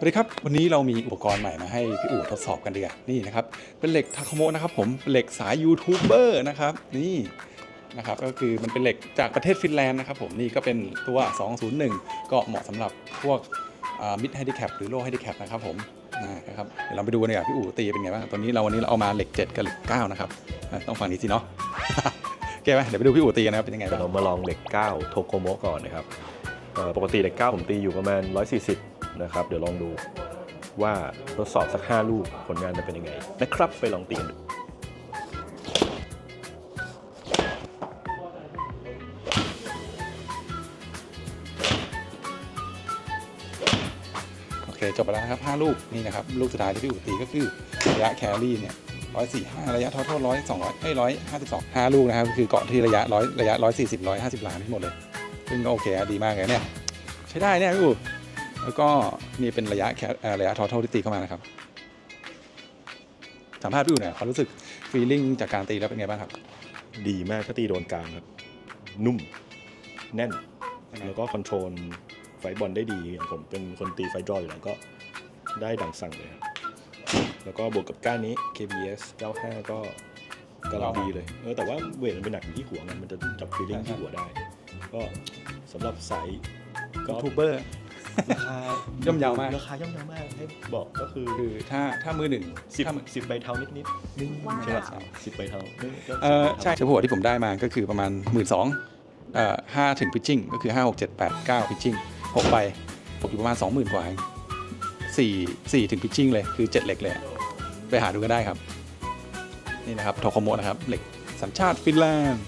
สวัสดีครับ วันนี้เรามีอุปกรณ์ใหม่มาให้พี่อู๋ทดสอบกันดีกว่านี่นะครับ เป็นเหล็กทาโคโมะนะครับผมเป็นเหล็กสายยูทูบเบอร์นะครับ นี่นะครับ ก็คือมันเป็นเหล็กจากประเทศฟินแลนด์นะครับผม นี่ก็เป็นตัว 201 ก็เหมาะสำหรับพวกมิดไฮดิแคปหรือโลไฮดิแคปนะครับผมนะครับ เดี๋ยวเราไปดูกันดีกว่าพี่อู๋ตีเป็นไงบ้าง ตอนนี้เราวันนี้เราเอามาเหล็ก 7 กับเหล็ก 9 นะครับ ต้องฝั่งนี้สิเนาะโอเคไหมเดี๋ยวไปดูพี่อู๋ตีกันนะครับ เป็นยังไงบ้างเรามาลองเหล็ก 9 โทโกโมะก่อนนะครับปกติเหล็ก 9 ผมตีอยู่ประมาณ 140 นะครับ เดี๋ยวลองดูว่าทดสอบสัก 5 ลูกผลงานจะเป็นยังไงนะครับ ไปลองตีกันดูโอเคจบไปแล้วนะครับ5ลูกนี่นะครับลูกสุดท้ายที่พี่อู๋ตีก็คือระยะแครี่เนี่ยร้อยสี่ห้าระยะทอทร้อยสองร้อยไอ้ร้อยห้าสิบสองห้าลูกนะครับคือเกาะที่ระยะร้อยระยะร้อยสี่สิบร้อยห้าสิบล้านทั้งหมดเลย ซึ่งก็โอเคดีมากเลยเนี่ยใช้ได้เนี่ยพี่อู๋ แล้วก็นี่เป็นระยะแคเอ่อระยะทอทที่ตีเข้ามานะครับสัมภาษณ์พี่อู๋หน่อยความรู้สึกฟีลลิ่งจากการตีแล้วเป็นไงบ้างครับ ดีมากถ้าตีโดนกลางครับ นุ่ม แน่น แล้วก็คอนโทรลไฟบอลได้ดีอย่างผมเป็นคนตีไฟดรออยู่แล้วก็ได้ดังสั่งเลยครับแล้วก็บวกกับก้านนี้ KBS 95 ก็กำลังดีเลยเออแต่ว่าเวทมันเป็นหนักอยู่ที่หัวมันมันจะจับฟีลลิ่งที่หัวได้ ก็สำหรับสายก็ยูทูบเบอร์ ราคาย่อมเยาวมาก ราคาย่อมเยาวมากให้บอกก็คือคือถ้าถ้ามือหนึ่งสิบถ้ามือสิบใบเทานิดนิดว้าว ใช่ไหมสิบใบเทาก็เออใช่เฉพาะที่ผมได้มาก็คือประมาณหมื่นสองเอ่อห้าถึงพิชชิ่งก็คือห้าหกเจ็ดแปดเก้าพิชชิ่งหกใบตกอยู่ประมาณสองหมื่นกว่าเองสี่สี่ถึงพิชชิ่งเลยคือเจ็ดเหล็กเลยอะไปหาดูกันได้ครับ นี่นะครับโทโคโมะนะครับ เหล็กสัญชาติฟินแลนด์